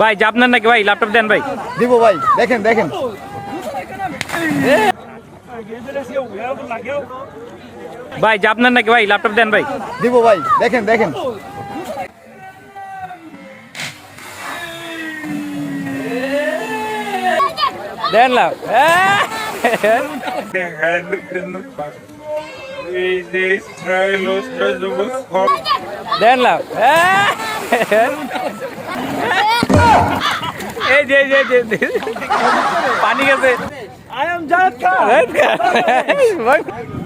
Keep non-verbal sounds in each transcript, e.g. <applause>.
ভাই আপনার নাকি ভাই ল্যাপটপ দেন ভাই দিব ভাই দেখেন দেখেন ভাই আপনার নাকি ভাই ল্যাপটপ দেন ভাই দিব ভাই দেখেন দেখেন দেন লাভ hand in the back. Three days, try los tres numbers. Hop. দেন লাভ এই যে যে, যে পানি গেছে। <laughs>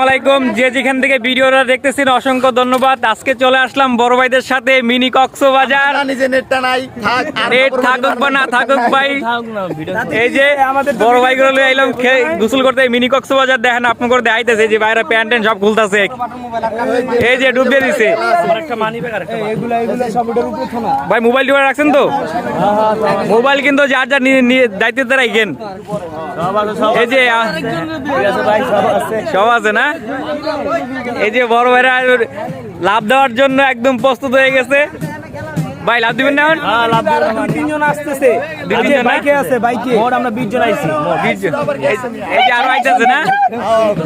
আসসালামাইকুম যে যেখান থেকে ভিডিওটা দেখতেছেন অসংখ্য ধন্যবাদ। আজকে চলে আসলাম বড় ভাইদের সাথে মিনি কক্সবাজার না নিজে নেটটা নাই থাক আর নেট খবর থাকুক বা না থাকুক ভাই। হ্যাঁ, এই যে বড় ভাই গুলো আইলাম গোসল করতে। মিনি কক্সবাজার দেখেন আপনি করে দেখাইতেছে যে বাইরে প্যান্ট ট্যান্ট সব খুলতেছে। এই যে ডুবিয়ে দিছে। ভাই মোবাইল টিপে রাখছেন তো? মোবাইল কিন্তু যার যার দায়িত্বে রাখেন এই যে সব আছে না? এই যে বড় ভাইরা লাভ দেওয়ার জন্য একদম প্রস্তুত হয়ে গেছে। ভাই লাভ দিবেন না এখন? তিনজন আসতেছে। তিনজন বাইকে আছে বাইকে। মোট আমরা বিশ জন আইছি এই যে- এই যে আরও আইতেছে না?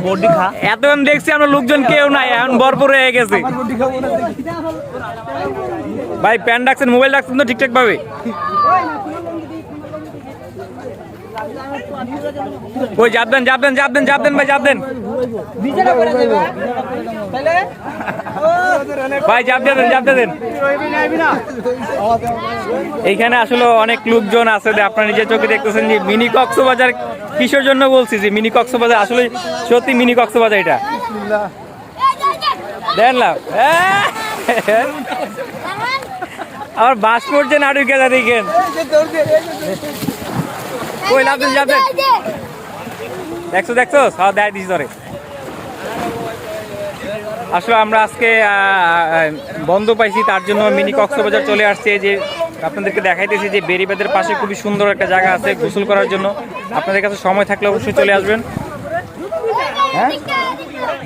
বডি খা এতক্ষণ দেখছি আমরা লোকজন কেউ নাই এখন ভরপুর হয়ে গেছে। ভাই প্যান রাখছেন মোবাইল রাখছেন তো ঠিকঠাক ভাবে ওই যাবেন যাবেন যাবেন যাবেন ভাই যাবেন। ভাই চাপ দিয়ে দেন চাপ দেন এইখানে আসলে অনেক লোকজন আছে যে আপনারা নিজের চোখে দেখতেছেন যে মিনি কক্সবাজার কিসের জন্য বলছি যে মিনি কক্সবাজার আসলে সত্যি মিনি কক্সবাজার এটা? দেন লাভ। আমার বাস পড়ছে না ঢুকে দেখেন কই লাভ দেন যাবেন দেখছ দেখছ? সব দেয় দিস ধরে। আসলে আমরা আজকে বন্ধ পাইছি তার জন্য মিনি কক্সবাজার চলে আসছে। যে আপনাদেরকে দেখাইতেছি যে বেরিবাদের পাশে খুবই সুন্দর একটা জায়গা আছে গোসল করার জন্য। আপনাদের কাছে সময় থাকলে অবশ্যই চলে আসবেন।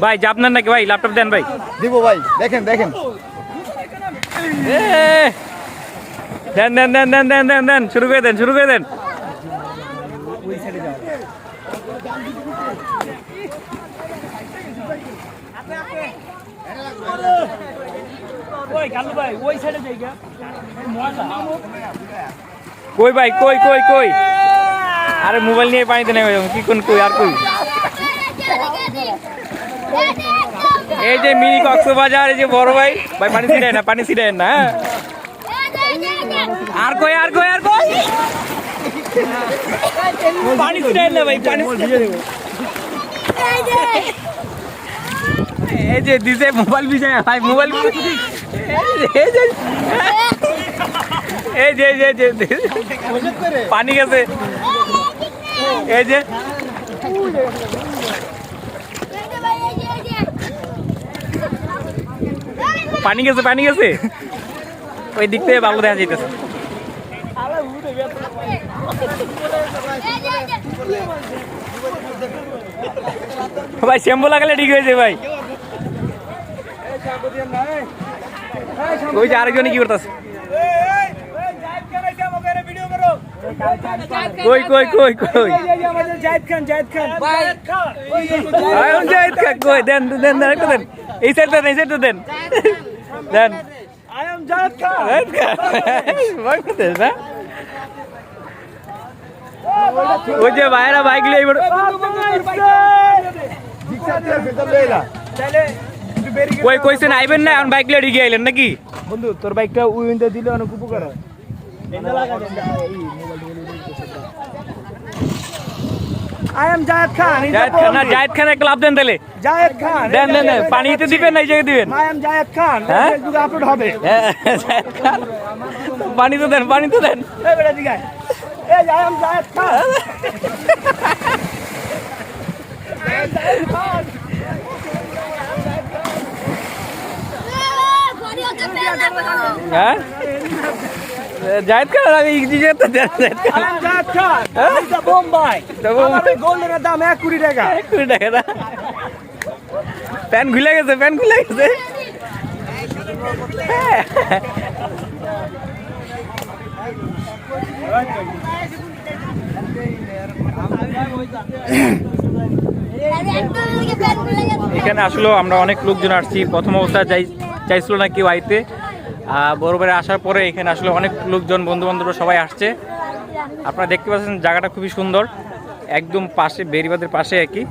ভাই যে আপনার নাকি ভাই? ল্যাপটপ দেন ভাই। দিব ভাই দেখেন দেখেন। দেন দেন দেন দেন দেন দেন দেন শুরু করে দেন শুরু করে দেন ওই কালু ভাই ওই সাইডে যাই গা মজা কই ভাই কই কই কই? আরে মোবাইল নিয়ে পানিতে নেমে যাব কি কোন কই আর কই? এই যে মিনি কক্সবাজার এই যে বড় ভাই। ভাই পানি ছিটায় না পানি ছিটায় না হ্যাঁ? আর কই আর কই আর কই? পানি ছিটায় না ভাই পানি ছিটায় না। এই যে দিছে মোবাইল বিষয় ভাই, মোবাইল এই যে পানি গেছে। এই যে। পানি গেছে পানি গেছে। ওই দিক থেকে ভালো দেখা যাইতেছে। ভাই, শ্যাম্পু লাগালে ঠিক হয়েছে ভাই। ওই যে আরেকজনে কি করতেছে? কই কই কই কই? জাহিদ খান জাহিদ খান আয়ন জাহিদ খা কই দেন দেন দেন একটা দেন। এই সাইড দেন এই সাইড দেন। দেন। আই জাহিদ খান জাহিদ খা ভয় করতেছ না ওই যে ভাইরা বাইক লিয়ে কই কইছেন আইবেন না? এখন বাইক লিয়ে ঢিকে আইলেন নাকি? বন্ধু তোর বাইকটা উইন্ডো দিলে অনেক উপকার হয়। আই এম জাহিদ খান জাহিদ খান না জাহিদ খান একটা লাভ দেন তাহলে। জাহিদ খান দেন দেন পানিতে দিবেন না এই জায়গায় দিবেন? আই এম খান হ্যাঁ? ফেসবুকে আপলোড হবে। হ্যাঁ, খান পানি তো দেন পানি তো দেন। এই বেটা এই আই এম জাহিদ খান হ্যাঁ? জাহিদ খান আমি ইংরেজি তো দেন খান আই খান হ্যাঁ? এটা বোম্বাই। বোম্বাই। গোল্ডেনের দাম এক কোটি টাকা। এক কোটি টাকা না? প্যান খুলে গেছে প্যান খুলে গেছে। এখানে আসলে আমরা অনেক লোকজন আসছি। প্রথম অবস্থায় যাই চাইছিল না কেউ আইতে। বড়বারে আসার পরে এখানে আসলে অনেক লোকজন বন্ধু বান্ধব সবাই আসছে। আপনারা দেখতে পাচ্ছেন জায়গাটা খুবই সুন্দর। একদম পাশে বেরিবাদের পাশে একই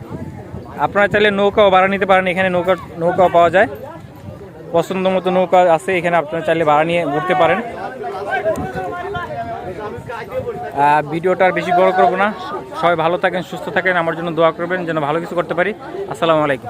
আপনারা চাইলে নৌকাও ভাড়া নিতে পারেন, এখানে নৌকা, নৌকাও পাওয়া যায়। পছন্দ মতো নৌকা আছে, এখানে আপনারা চাইলে ভাড়া নিয়ে ঘুরতে পারেন। ভিডিওটা আর বেশি বড় করব না। সবাই ভালো থাকেন, সুস্থ থাকেন, আমার জন্য দোয়া করবেন, যেন ভালো কিছু করতে পারি। আসসালামু আলাইকুম।